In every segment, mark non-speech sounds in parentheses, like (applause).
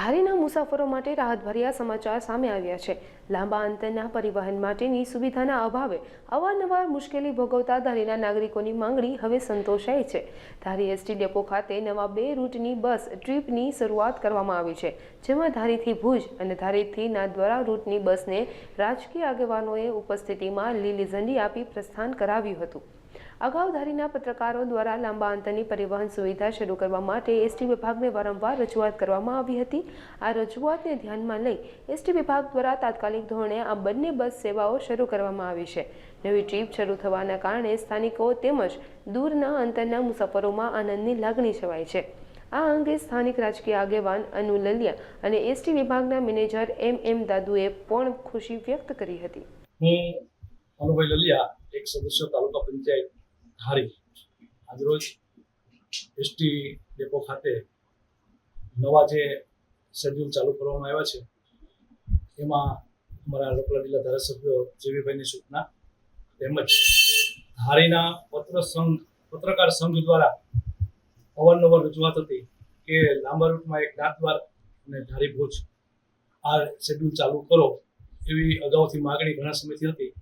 ધારીના મુસાફરો માટે રાહતભર્યા સમાચાર સામે આવ્યા છે. લાંબા અંતરના પરિવહન માટેની સુવિધાના અભાવે અવારનવાર મુશ્કેલી ભોગવતા ધારીના નાગરિકોની માંગણી હવે સંતોષાય છે. ધારી એસટી ડેપો ખાતે નવા બે રૂટની બસ ટ્રીપની શરૂઆત કરવામાં આવી છે, જેમાં ધારીથી ભુજ અને ધારીથી નાદવારા રૂટની બસને રાજકીય આગેવાનોએ ઉપસ્થિતિમાં લીલી ઝંડી આપી પ્રસ્થાન કરાવ્યું હતું. અગાઉ ધારીના પત્રકારો દ્વારા લાંબા અંતરની પરિવહન સુવિધા શરૂ કરવા માટે એસટી વિભાગને વારંવાર રજૂઆત કરવામાં આવી હતી. આ રજૂઆતને ધ્યાનમાં લઈ એસટી વિભાગ દ્વારા તાત્કાલિક ધોરણે આ બંને બસ સેવાઓ શરૂ કરવામાં આવી છે. નવી ટ્રીપ શરૂ થવાના કારણે સ્થાનિકો તેમજ દૂરના અંતરના મુસાફરોમાં આનંદની લાગણી છવાય છે. આ અંગે સ્થાનિક રાજકીય આગેવાન અનુ લલિયા અને એસટી વિભાગના મેનેજર એમ એમ દાદુએ પણ ખુશી વ્યક્ત કરી હતી. અનુભાઈ લલિયા એક સદસ્ય તાલુકા પંચાયત ધારી. આજરોજ એસટી ડેપો ખાતે નવા જે શેડ્યુલ ચાલુ કરવામાં આવ્યા છે, એમાં અમારા લોકલા જિલ્લા ધારાસભ્યો જેવીભાઈની સૂચના તેમજ ધારીના પત્ર સંઘ, પત્રકાર સંઘ દ્વારા અવારનવાર રજૂઆત હતી કે લાંબા રૂટમાં એક દાંતવાર અને ધારી ભોજ આ શેડ્યુલ ચાલુ કરો એવી અગાઉથી માગણી ઘણા સમયથી હતી.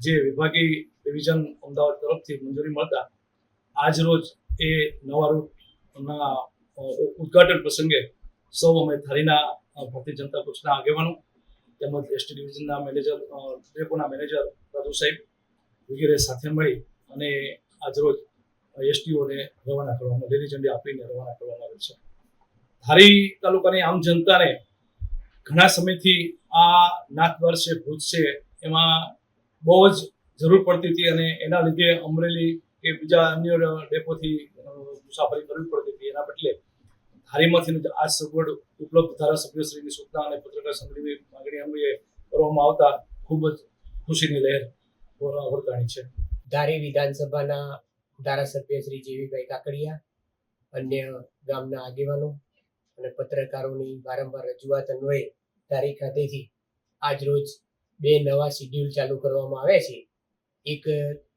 જે વિભાગીય ડિવિઝન અમદાવાદ તરફથી મંજૂરી મળતા આજ રોજ એ નવા રૂટના ઉદઘાટન પ્રસંગે સૌ અમે થારીના ભારતીય જનતા પક્ષના આગેવાનો તેમજ એસટી ડિવિઝનના મેનેજર ડેપોના મેનેજર રાજુ સાહેબ વગેરે સાથે મળી અને આજરોજ એસટીઓને રવાના કરવામાં લીલી ઝંડી આપીને રવાના કરવામાં આવે છે. ધારી તાલુકાની આમ જનતાને ઘણા સમયથી આ નાથદ્વાર છે ભુજ છે એમાં બહુ જ જરૂર પડતી હતી અને એના લીધે અમરેલી કે બીજા અન્ય ડેપોથી મુસાફરી કરવી પડતી હતી. એના બદલે ધારીમાંથી આ સગવડ ઉપલબ્ધ ધારાસભ્યશ્રીની સૂચના અને પત્રકાર સંઘની માંગણી અન્વયે કરવામાં આવતા ખૂબ જ ખુશીની લહેર વર- વર્તાણી છે. ધારી વિધાનસભાના ધારાસભ્ય શ્રી જેવીભાઈ કાકડિયા, અન્ય ગામના આગેવાનો અને પત્રકારોની વારંવાર રજૂઆત અન્વયે ધારી ખાતેથી આજરોજ બે નવા શિડ્યુલ ચાલુ કરવામાં આવે છે. એક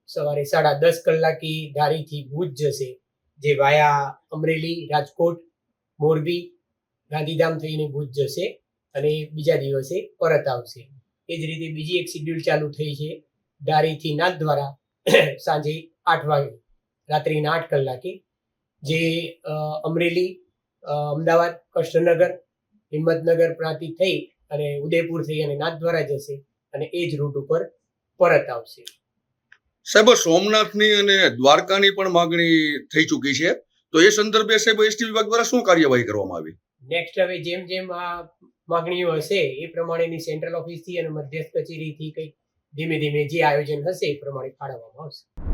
સવારે સાડા દસ કલાકી ધારીથી ભુજ જશે, જે વાયા અમરેલી, રાજકોટ, મોરબી, ગાંધીધામ થઈને ભુજ જશે અને બીજા દિવસે પરત આવશે. એ જ રીતે બીજી એક શિડ્યુલ ચાલુ થઈ છે, ધારીથી નાથ દ્વારા (coughs) સાંજે આઠ વાગે, રાત્રિના આઠ કલાકે, જે અમરેલી અમદાવાદ, કૃષ્ણનગર, હિંમતનગર પ્રાંતિ થઈ અને ઉદયપુર થઈ અને નાથ દ્વારા જશે. અને એ જ રૂટ ઉપર પરત આવશે. સાહેબ સોમનાથની અને દ્વારકાની પણ માગણી થઈ ચૂકી છે. તો એ સંદર્ભે સાહેબ એસટી વિભાગ દ્વારા શું કાર્યવાહી કરવામાં આવી? નેક્સ્ટ હવે જેમ જેમ આ માગણીઓ હશે એ પ્રમાણેની સેન્ટ્રલ ઓફિસથી અને મધ્યસ્થ કચેરીથી કંઈક ધીમે ધીમે જે આયોજન હશે એ પ્રમાણે ફાળવવામાં આવશે.